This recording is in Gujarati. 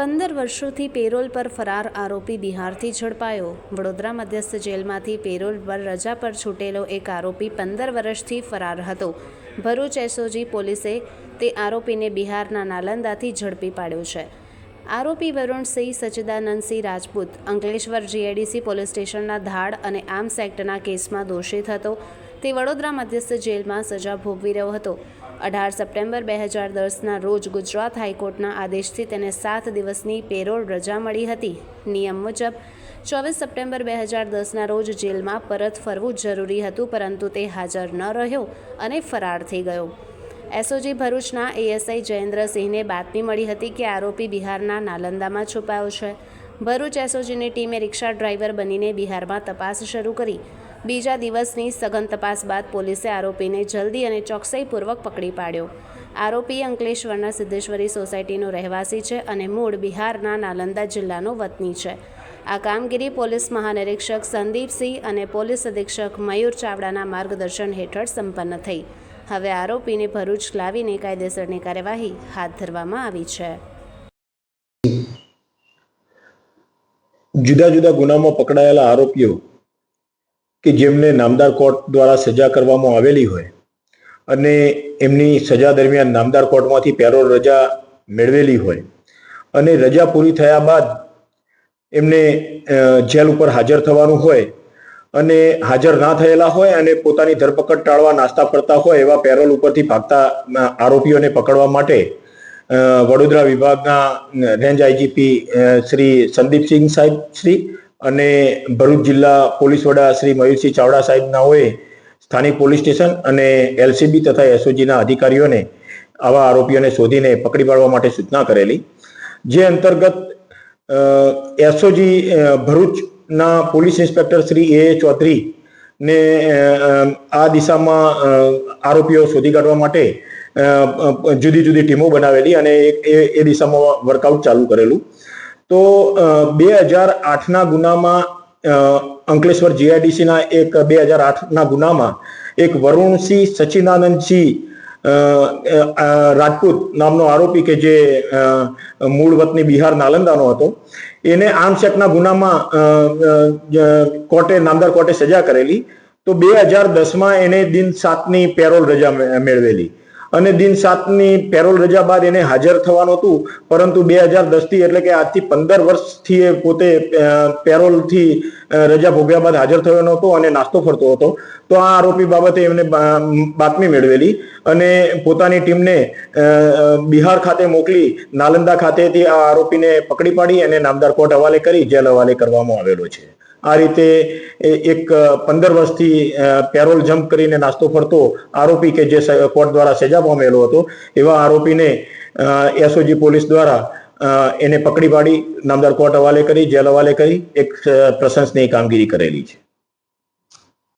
પંદર વર્ષોથી પેરોલ પર ફરાર આરોપી બિહારથી ઝડપાયો. વડોદરા મધ્યસ્થ જેલમાંથી પેરોલ પર રજા પર છૂટેલો એક આરોપી પંદર વર્ષથી ફરાર હતો. ભરૂચ એસઓજી પોલીસે તે આરોપીને બિહારના નાલંદાથી ઝડપી પાડ્યો છે. આરોપી વરુણસિંહ સચ્ચિદાનંદસિંહ રાજપૂત, અંકલેશ્વર જીઆઈડીસી પોલીસ સ્ટેશનના ધાડ અને આર્મ્સ એક્ટના કેસમાં દોષિત હતો. તે વડોદરા મધ્યસ્થ જેલમાં સજા ભોગવી રહ્યો હતો. અઢાર સપ્ટેમ્બર બે હજાર દસના રોજ ગુજરાત હાઈકોર્ટના આદેશથી તેને સાત દિવસની પેરોલ રજા મળી હતી. નિયમ મુજબ, ચોવીસ સપ્ટેમ્બર બે હજાર દસના રોજ જેલમાં પરત ફરવું જરૂરી હતું, પરંતુ તે હાજર ન રહ્યો અને ફરાર થઈ ગયો. એસઓજી ભરૂચના એએસઆઈ જયેન્દ્રસિંહને બાતમી મળી હતી કે આરોપી બિહારના નાલંદામાં છુપાયો છે. ભરૂચ એસઓજીની ટીમે રિક્ષા ડ્રાઈવર બનીને બિહારમાં તપાસ શરૂ કરી. બીજા દિવસની સઘન તપાસ બાદ પોલીસે આરોપીને જલ્દી અને ચોકસાઈપૂર્વક પકડી પાડ્યો. આરોપી અંકલેશ્વરના સિદ્ધેશ્વરી સોસાયટીનો રહેવાસી છે અને મૂળ બિહારના નાલંદા જિલ્લાનો વતની છે. આ કામગીરી પોલીસ મહાનિરીક્ષક સંદીપસિંહ અને પોલીસ અધિક્ષક મયુર ચાવડાના માર્ગદર્શન હેઠળ સંપન્ન થઈ. હવે આરોપીને ભરૂચ લાવીને કાયદેસરની કાર્યવાહી હાથ ધરવામાં આવી છે. જુદા જુદા ગુનામાં પકડાયેલા આરોપીઓ કે જેમને નામદાર કોર્ટ દ્વારા સજા કરવામાં આવેલી હોય અને એમની સજા દરમિયાન નામદાર કોર્ટમાંથી પેરોલ રજા મેળવેલી હોય અને રજા પૂરી થયા બાદ એમને જેલ ઉપર હાજર થવાનું હોય અને હાજર ના થયેલા હોય અને પોતાની ધરપકડ ટાળવા નાસ્તા ફરતા હોય એવા પેરોલ ઉપરથી ભાગતા આરોપીઓને પકડવા માટે વડોદરા વિભાગના રેન્જ આઈજીપી શ્રી સંદીપસિંહ સાહેબ શ્રી અને ભરૂચ જિલ્લા પોલીસ વડા શ્રી મયુરસિંહ ચાવડા સાહેબનાઓએ સ્થાનિક પોલીસ સ્ટેશન અને એલસીબી તથા એસઓજીના અધિકારીઓને આવા આરોપીઓને શોધીને પકડી પાડવા માટે સૂચના કરેલી. જે અંતર્ગત એસઓજી ભરૂચના police inspector Shri A Chaudhary ને આ દિશામાં આરોપીઓ શોધી કાઢવા માટે જુદી જુદી ટીમો બનાવેલી અને એ- એ દિશામાં વર્કઆઉટ ચાલુ કરેલું. તો બે હજાર આઠના ગુનામાં અંકલેશ્વર જીઆઈડીસીના એક બે હજાર આઠના ગુનામાં એક વરુણસિંહ અ, રાજપૂત નામનો આરોપી કે જે મૂળ વતની બિહાર નાલંદાનો હતો એને આર્મ્સ એક્ટના ગુનામાં કોર્ટે નામદાર કોર્ટે સજા કરેલી. તો બે હજાર દસમાં એને દિન સાતની પેરોલ રજા મેળવેલી. અને દિન સાતની પેરોલ રજા બાદ એને હાજર થવાનું હતું. પરંતુ બે હજાર દસથી એટલે કે આજથી પંદર વર્ષથી એ પોતે પેરોલથી રજા ભોગ્યા બાદ હાજર થયો નહોતો અને નાસ્તો ફરતો હતો. તો આ આરોપી બાબતે એમને બાતમી મેળવેલી અને પોતાની ટીમને બિહાર ખાતે મોકલી નાલંદા ખાતેથી આ આરોપીને પકડી પાડી અને નામદાર કોર્ટ હવાલે કરી, જેલ હવાલે કરવામાં આવેલો છે. આ રીતે એક પંદર વર્ષથી પેરોલ જમ્પ કરીને નાસ્તો ફરતો આરોપી કે જે કોર્ટ દ્વારા સજા પામેલો હતો, એવા આરોપીને એસઓજી પોલીસ દ્વારા એને પકડી પાડી, નામદાર કોર્ટ હવાલે કરી, જેલ હવાલે કરી, એક પ્રશંસનીય કામગીરી કરેલી છે.